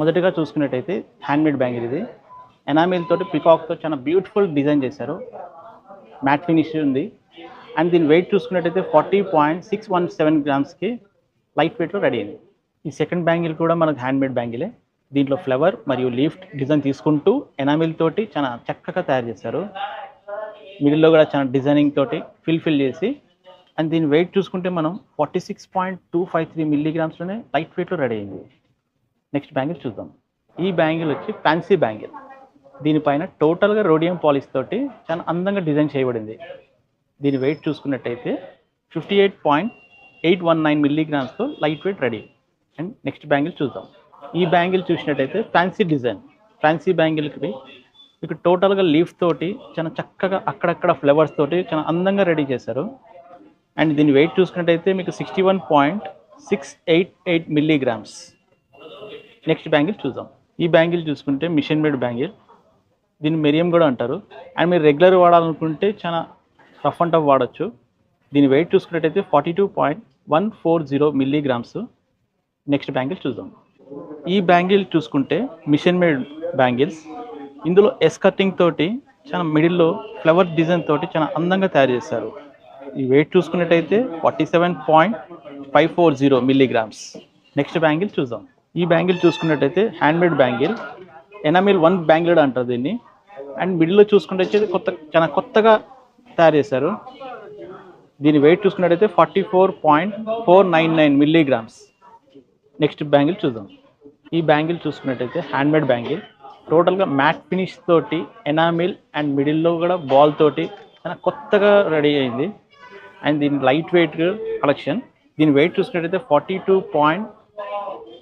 మొదటగా చూసుకున్నట్టయితే handmade bangle ఇది. ఎనామిల్ తోటి పికాక్తో చాలా బ్యూటిఫుల్ డిజైన్ చేశారు. మ్యాట్ ఫినిష్ ఉంది. అండ్ దీని వెయిట్ చూసుకున్నట్టయితే forty point six one seven గ్రామ్స్కి light వెయిట్లో రెడీ అయింది. ఈ సెకండ్ బ్యాంగిల్ కూడా మనకు హ్యాండ్మేడ్ బ్యాంగిలే. దీంట్లో ఫ్లవర్ మరియు లీఫ్ డిజైన్ తీసుకుంటూ ఎనామిల్ తోటి చాలా చక్కగా తయారు చేశారు. మిడిల్లో కూడా చాలా డిజైనింగ్ తోటి ఫిల్ ఫిల్ చేసి అండ్ దీని వెయిట్ చూసుకుంటే మనం forty six point two five three మిల్లీగ్రామ్స్లోనే light వెయిట్లో రెడీ అయింది. నెక్స్ట్ బ్యాంగిల్ చూద్దాం. ఈ బ్యాంగిల్ వచ్చి ఫ్యాన్సీ బ్యాంగిల్. దీనిపైన టోటల్గా రోడియం పాలిష్ తోటి చాలా అందంగా డిజైన్ చేయబడింది. దీని వెయిట్ చూసుకున్నట్టయితే fifty eight point eight one nine మిల్లీగ్రామ్స్తో light weight ready and next bangle చూద్దాం. ఈ బ్యాంగిల్ చూసినట్టయితే ఫ్యాన్సీ డిజైన్ ఫ్యాన్సీ బ్యాంగిల్కి మీకు టోటల్గా లీఫ్ తోటి చాలా చక్కగా అక్కడక్కడ ఫ్లవర్స్ తోటి చాలా అందంగా రెడీ చేశారు. అండ్ దీని వెయిట్ చూసుకున్నట్టయితే మీకు sixty one point six eight eight milligrams next bangle చూద్దాం. ఈ బ్యాంగిల్ చూసుకుంటే మిషన్ మేడ్ బ్యాంగిల్ దీన్ని మెరియం కూడా అంటారు. అండ్ మీరు రెగ్యులర్ వాడాలనుకుంటే చాలా రఫ్ అండ్ టఫ్ వాడచ్చు. దీని వెయిట్ చూసుకున్నట్టయితే forty two point one four zero milligrams next bangle చూద్దాం. ఈ బ్యాంగిల్ చూసుకుంటే మిషన్ మేడ్ బ్యాంగిల్స్ ఇందులో ఎస్ కటింగ్ తోటి చాలా మిడిల్లో ఫ్లవర్ డిజైన్ తోటి చాలా అందంగా తయారు చేశారు. ఈ వెయిట్ చూసుకున్నట్టయితే forty seven point five four zero milligrams next bangle చూద్దాం. ఈ బ్యాంగిల్ చూసుకున్నట్టయితే handmade bangle enamel one bangle అంటారు దీన్ని. అండ్ మిడిల్లో చూసుకున్నట్టయితే కొత్త చాలా కొత్తగా తయారు చేశారు. దీని వెయిట్ చూసుకున్నట్టయితే forty four point four nine nine milligrams. Next bangle చూద్దాం. ఈ బ్యాంగిల్ చూసుకున్నట్టయితే హ్యాండ్మేడ్ బ్యాంగిల్. టోటల్గా మ్యాట్ ఫినిష్ తోటి ఎనామిల్ అండ్ మిడిల్లో కూడా బాల్ తోటి చాలా కొత్తగా రెడీ అయింది. అండ్ దీని లైట్ వెయిట్ కలెక్షన్. దీని వెయిట్ చూసుకున్నట్టయితే forty two point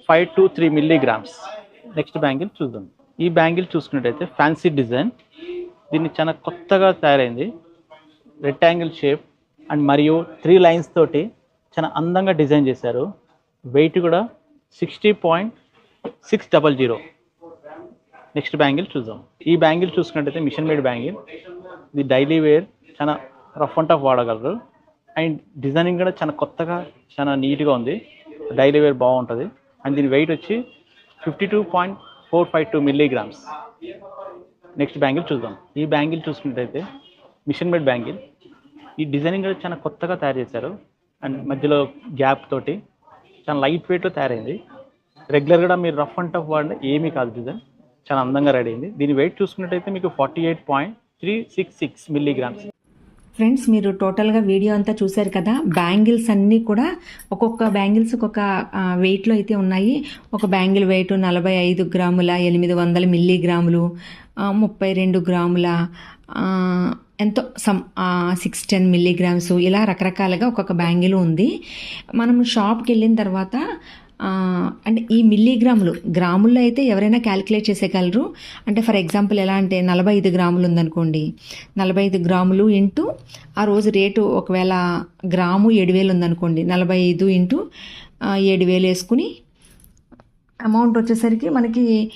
five two three milligrams next bangle చూద్దాం. ఈ బ్యాంగిల్ చూసుకున్నట్టయితే ఫ్యాన్సీ డిజైన్ దీన్ని చాలా కొత్తగా తయారైంది. రెక్టాంగిల్ షేప్ అండ్ మరియు త్రీ లైన్స్ తోటి చాలా అందంగా డిజైన్ చేశారు. వెయిట్ కూడా sixty point six double zero next bangle చూద్దాం. ఈ బ్యాంగిల్ చూసుకున్నట్టయితే మిషన్ మేడ్ బ్యాంగిల్ ఇది డైలీ వేర్ చాలా రఫ్ అండ్ టఫ్ వాడగలరు. అండ్ డిజైనింగ్ కూడా చాలా కొత్తగా చాలా నీట్గా ఉంది. డైలీ వేర్ బాగుంటుంది. అండ్ దీని వెయిట్ వచ్చి fifty two point four five two milligrams next bangle చూద్దాం. ఈ బ్యాంగిల్ చూసుకున్నట్టయితే మిషన్ మేడ్ బ్యాంగిల్ ఈ డిజైనింగ్ కూడా చాలా కొత్తగా తయారు చేశారు. అండ్ మధ్యలో గ్యాప్ తోటి చాలా లైట్ వెయిట్లో తయారైంది. రెగ్యులర్ కూడా మీరు రఫ్ అండ్ టఫ్ వాడిన ఏమీ కాదు డిజైన్ చాలా అందంగా రెడీ అయింది. దీని వెయిట్ చూసుకున్నట్టయితే మీకు forty eight point three six six milligrams friends మీరు టోటల్గా వీడియో అంతా చూశారు కదా? బ్యాంగిల్స్ అన్నీ కూడా ఒక్కొక్క బ్యాంగిల్స్ ఒక్కొక్క వెయిట్లో అయితే ఉన్నాయి. ఒక బ్యాంగిల్ వెయిట్ నలభై ఐదు గ్రాముల ఎనిమిది వందల మిల్లీగ్రాములు ముప్పై రెండు గ్రాముల ఎంతో సమ్ సిక్స్ టెన్ మిల్లీగ్రామ్స్ ఇలా రకరకాలుగా ఒక్కొక్క బ్యాంగిల్ ఉంది. మనం షాప్కి వెళ్ళిన తర్వాత అంటే ఈ మిల్లీగ్రాములు గ్రాముల్లో అయితే ఎవరైనా క్యాలిక్యులేట్ చేసేయగలరు. అంటే ఫర్ ఎగ్జాంపుల్ ఎలా అంటే నలభై ఐదు గ్రాములు ఉందనుకోండి. నలభై ఐదు గ్రాములు ఇంటూ ఆ రోజు రేటు ఒకవేళ గ్రాము ఏడు వేలు ఉందనుకోండి. నలభై ఐదు ఇంటూ ఏడు వేలు వేసుకుని అమౌంట్ వచ్చేసరికి మనకి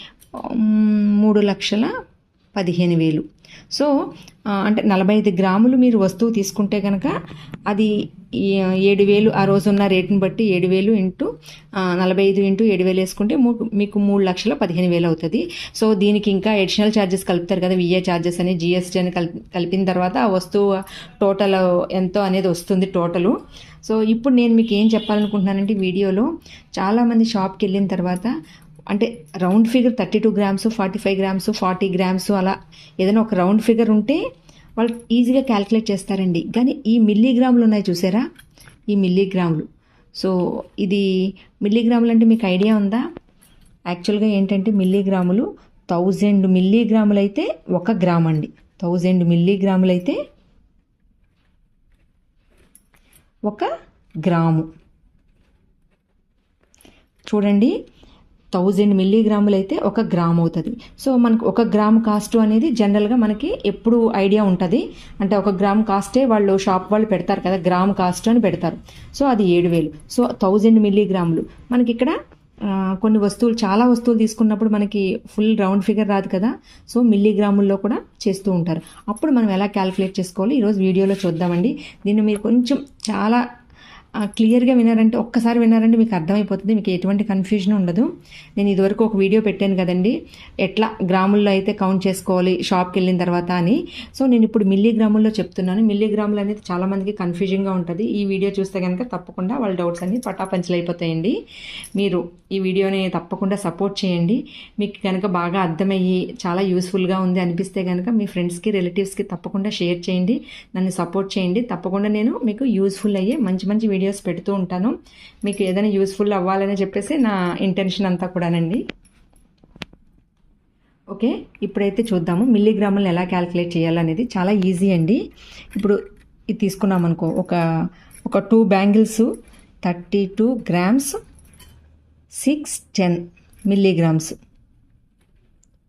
మూడు లక్షల పదిహేను వేలు. సో అంటే నలభై ఐదు గ్రాములు మీరు వస్తువు తీసుకుంటే కనుక అది ఏడు వేలు ఆ రోజున్న రేటుని బట్టి ఏడు వేలు ఇంటూ నలభై ఐదు ఇంటూ ఏడు వేలు వేసుకుంటే మూ- మీకు మూడు లక్షల పదిహేను వేలు అవుతుంది. సో దీనికి ఇంకా అడిషనల్ ఛార్జెస్ కలుపుతారు కదా విఏ ఛార్జెస్ అని జిఎస్టీ అని కలిపి కలిపిన తర్వాత ఆ వస్తువు టోటల్ ఎంతో అనేది వస్తుంది టోటలు సో ఇప్పుడు నేను మీకు ఏం చెప్పాలనుకుంటున్నానంటే వీడియోలో చాలామంది షాప్కి వెళ్ళిన తర్వాత అంటే round figure thirty two grams forty five grams forty grams అలా ఏదైనా ఒక రౌండ్ ఫిగర్ ఉంటే వాళ్ళు ఈజీగా క్యాలిక్యులేట్ చేస్తారండి. కానీ ఈ మిల్లీగ్రాములు ఉన్నాయి చూసారా? ఈ మిల్లీగ్రాములు సో ఇది మిల్లీగ్రాములు అంటే మీకు ఐడియా ఉందా? యాక్చువల్గా ఏంటంటే మిల్లీగ్రాములు థౌజండ్ మిల్లీగ్రాములు అయితే ఒక గ్రామ్ అండి. థౌజండ్ మిల్లీగ్రాములు అయితే ఒక గ్రాము చూడండి. థౌజండ్ మిల్లీగ్రాములు అయితే ఒక గ్రామ్ అవుతుంది. సో మనకు ఒక గ్రామ్ కాస్ట్ అనేది జనరల్గా మనకి ఎప్పుడు ఐడియా ఉంటుంది. అంటే ఒక గ్రామ్ కాస్టే వాళ్ళు షాప్ వాళ్ళు పెడతారు కదా గ్రామ్ కాస్ట్ అని పెడతారు. సో అది ఏడు వేలు. సో థౌజండ్ మిల్లీగ్రాములు. మనకి ఇక్కడ కొన్ని వస్తువులు చాలా వస్తువులు తీసుకున్నప్పుడు మనకి ఫుల్ రౌండ్ ఫిగర్ రాదు కదా. సో మిల్లీగ్రాముల్లో కూడా చేస్తూ ఉంటారు. అప్పుడు మనం ఎలా క్యాలిక్యులేట్ చేసుకోవాలి? ఈరోజు వీడియోలో చూద్దామండి. దీన్ని మీరు కొంచెం చాలా క్లియర్గా వినారంటే ఒక్కసారి వినారంటే మీకు అర్థమైపోతుంది మీకు ఎటువంటి కన్ఫ్యూజన్ ఉండదు. నేను ఇదివరకు ఒక వీడియో పెట్టాను కదండి. ఎట్లా గ్రాముల్లో అయితే కౌంట్ చేసుకోవాలి షాప్కి వెళ్ళిన తర్వాత అని. సో నేను ఇప్పుడు మిల్లీగ్రాముల్లో చెప్తున్నాను. మిల్లీగ్రాములు అనేది చాలామందికి కన్ఫ్యూజింగ్గా ఉంటుంది. ఈ వీడియో చూస్తే కనుక తప్పకుండా వాళ్ళ డౌట్స్ అన్ని పటాపంచలు అయిపోతాయండి మీరు ఈ వీడియోని తప్పకుండా సపోర్ట్ చేయండి. మీకు కనుక బాగా అర్థమయ్యి చాలా యూస్ఫుల్గా ఉంది అనిపిస్తే కనుక మీ ఫ్రెండ్స్కి రిలేటివ్స్కి తప్పకుండా షేర్ చేయండి. నన్ను సపోర్ట్ చేయండి. తప్పకుండా నేను మీకు యూస్ఫుల్ అయ్యే మంచి మంచి వీడియోస్ పెడుతూ ఉంటాను. మీకు ఏదైనా యూస్ఫుల్ అవ్వాలని చెప్పేసి నా ఇంటెన్షన్ అంతా కూడానండి. ఓకే ఇప్పుడైతే చూద్దాము. మిల్లీగ్రాములను ఎలా క్యాలిక్యులేట్ చేయాలనేది చాలా ఈజీ అండి. ఇప్పుడు ఇది తీసుకున్నాం అనుకో ఒక ఒక two bangles thirty two grams six ten milligrams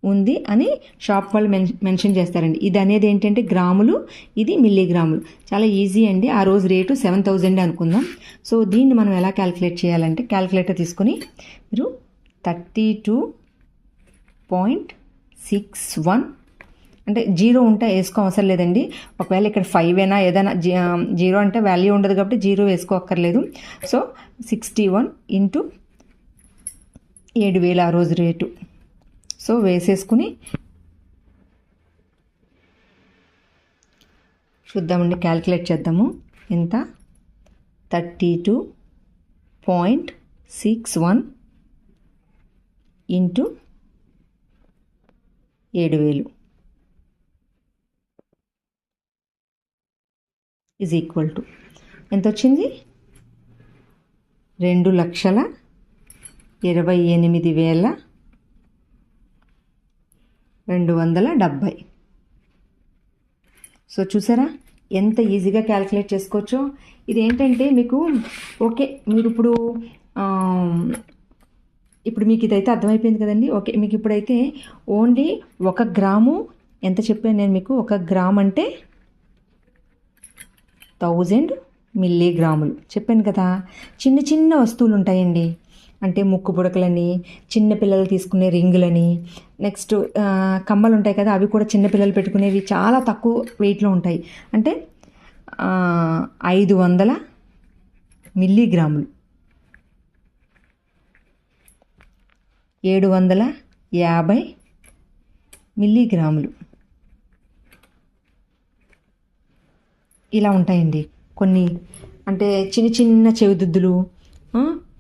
ఉంది అని షాప్ వాళ్ళు మెన్ మెన్షన్ చేస్తారండి. ఇది అనేది ఏంటంటే గ్రాములు ఇది మిల్లీగ్రాములు. చాలా ఈజీ అండి. ఆ రోజు రేటు సెవెన్ థౌజండ్ అనుకుందాం. సో దీన్ని మనం ఎలా క్యాలిక్యులేట్ చేయాలంటే క్యాలిక్యులేటర్ తీసుకొని మీరు thirty two point six one అంటే జీరో ఉంటే వేసుకో అవసరం లేదండి. ఒకవేళ ఇక్కడ ఫైవ్ అయినా ఏదైనా జీ- జీరో అంటే వాల్యూ ఉండదు కాబట్టి జీరో వేసుకోక్కర్లేదు సో సిక్స్టీ వన్ ఇంటూ ఏడు వేలు ఆ రోజు రేటు. సో వేసేసుకుని చూద్దామండి క్యాల్కులేట్ చేద్దాము. ఎంత? Thirty two point six one into ఏడు వేలు ఈజ్ ఈక్వల్ టు. ఎంత వచ్చింది రెండు లక్షల ఇరవై ఎనిమిది వేల రెండు వందల డెబ్భై. సో చూసారా? ఎంత ఈజీగా క్యాలిక్యులేట్ చేసుకోవచ్చో? ఇది ఏంటంటే మీకు ఓకే మీరు ఇప్పుడు ఇప్పుడు మీకు ఇదైతే అర్థమైపోయింది కదండి. ఓకే మీకు ఇప్పుడైతే ఓన్లీ ఒక గ్రాము ఎంత చెప్పాను నేను మీకు? ఒక గ్రామ్ అంటే థౌజండ్ మిల్లీగ్రాములు. చెప్పాను కదా. చిన్న చిన్న వస్తువులు ఉంటాయండి. అంటే ముక్కు పుడకలని చిన్నపిల్లలు తీసుకునే రింగులని నెక్స్ట్ కమ్మలు ఉంటాయి కదా అవి కూడా చిన్నపిల్లలు పెట్టుకునేవి చాలా తక్కువ వెయిట్లో ఉంటాయి. అంటే ఐదు వందల మిల్లీగ్రాములు. ఏడు వందల యాభై మిల్లీగ్రాములు. ఇలా ఉంటాయండి కొన్ని. అంటే చిన్న చిన్న చెవిదిద్దులు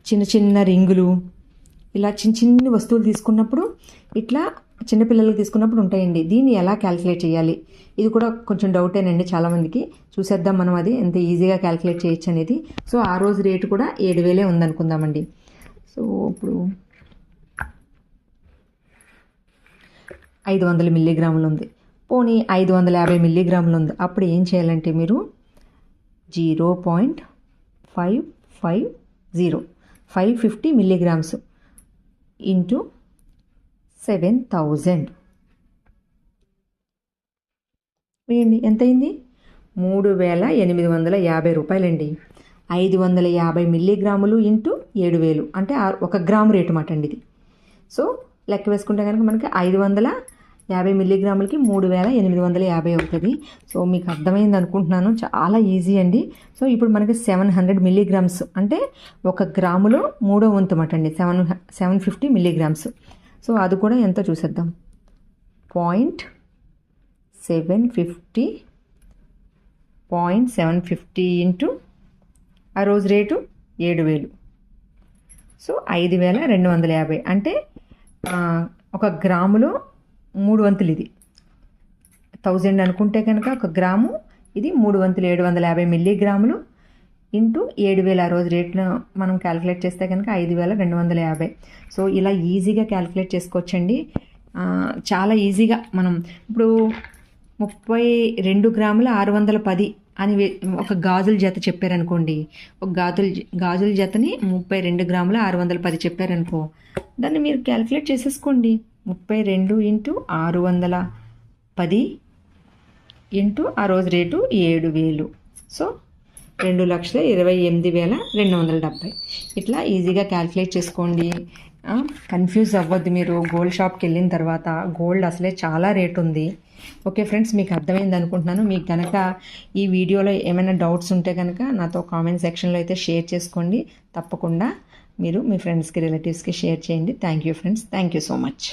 చిన్న చిన్న రింగులు ఇలా చిన్న చిన్న వస్తువులు తీసుకున్నప్పుడు ఇట్లా చిన్నపిల్లలకు తీసుకున్నప్పుడు ఉంటాయండి. దీన్ని ఎలా క్యాలిక్యులేట్ చేయాలి? ఇది కూడా కొంచెం డౌటేనండి చాలామందికి. చూసేద్దాం మనం అది ఎంత ఈజీగా క్యాలిక్యులేట్ చేయొచ్చు అనేది. సో ఆ రోజు రేటు కూడా ఏడు వేలే ఉందనుకుందామండి. సో ఇప్పుడు ఐదు వందల మిల్లీగ్రాములు ఉంది. పోనీ ఐదు వందల యాభై మిల్లీగ్రాములు ఉంది. అప్పుడు ఏం చేయాలంటే మీరు zero point five five zero five fifty milligrams into seven thousand. వేయండి ఎంత అయింది మూడు వేల ఎనిమిది వందల యాభై రూపాయలండి. ఐదు వందల యాభై మిల్లీగ్రాములు ఇంటూ ఏడు వేలు. అంటే ఆ- ఒక గ్రాము రేటు మాట అండి ఇది. సో లెక్క వేసుకుంటే కనుక మనకి ఐదు వందల యాభై మిల్లీగ్రాములకి మూడు వేల ఎనిమిది వందల యాభై అవుతుంది. సో మీకు అర్థమైంది అనుకుంటున్నాను. చాలా ఈజీ అండి. సో ఇప్పుడు మనకి సెవెన్ హండ్రెడ్ మిల్లీగ్రామ్స్ అంటే ఒక గ్రాములో మూడో వంతు మాట అండి. Seven seven fifty milligrams. So అది కూడా ఎంతో చూసేద్దాం. Point seven fifty point seven fifty into ఆ రోజు రేటు ఏడు వేలు. సో ఐదు వేల రెండు వందల యాభై. అంటే ఒక గ్రాములో మూడు వంతులు ఇది. థౌజండ్ అనుకుంటే కనుక ఒక గ్రాము ఇది మూడు వంతులు ఏడు వందల యాభై మిల్లీగ్రాములు ఇంటూ ఏడు వేల ఆ రోజు రేట్ను మనం క్యాలిక్యులేట్ చేస్తే కనుక ఐదు వేల రెండు వందల యాభై. సో ఇలా ఈజీగా క్యాలిక్యులేట్ చేసుకోవచ్చండి. చాలా ఈజీగా మనం ఇప్పుడు ముప్పై రెండు గ్రాముల ఆరు వందల పది అని ఒక గాజుల జత చెప్పారనుకోండి. ఒక గాజుల గాజుల జతని ముప్పై రెండు గ్రాముల ఆరు వందల పది చెప్పారనుకో దాన్ని మీరు క్యాలిక్యులేట్ చేసేసుకోండి. ముప్పై రెండు ఇంటూ ఆరు వందల పది ఇంటూ ఆ రోజు రేటు ఏడు వేలు. సో రెండు లక్షల ఇరవై ఎనిమిది వేల రెండు వందల డెబ్బై ఇట్లా ఈజీగా క్యాలిక్యులేట్ చేసుకోండి. కన్ఫ్యూజ్ అవ్వద్దు మీరు. గోల్డ్ షాప్కి వెళ్ళిన తర్వాత గోల్డ్ అసలే చాలా రేట్ ఉంది. ఓకే ఫ్రెండ్స్ మీకు అర్థమైంది అనుకుంటున్నాను. మీకు కనుక ఈ వీడియోలో ఏమైనా డౌట్స్ ఉంటే కనుక నాతో కామెంట్ సెక్షన్లో అయితే షేర్ చేసుకోండి. తప్పకుండా మీరు మీ ఫ్రెండ్స్కి రిలేటివ్స్కి షేర్ చేయండి. Thank you friends. Thank you so much.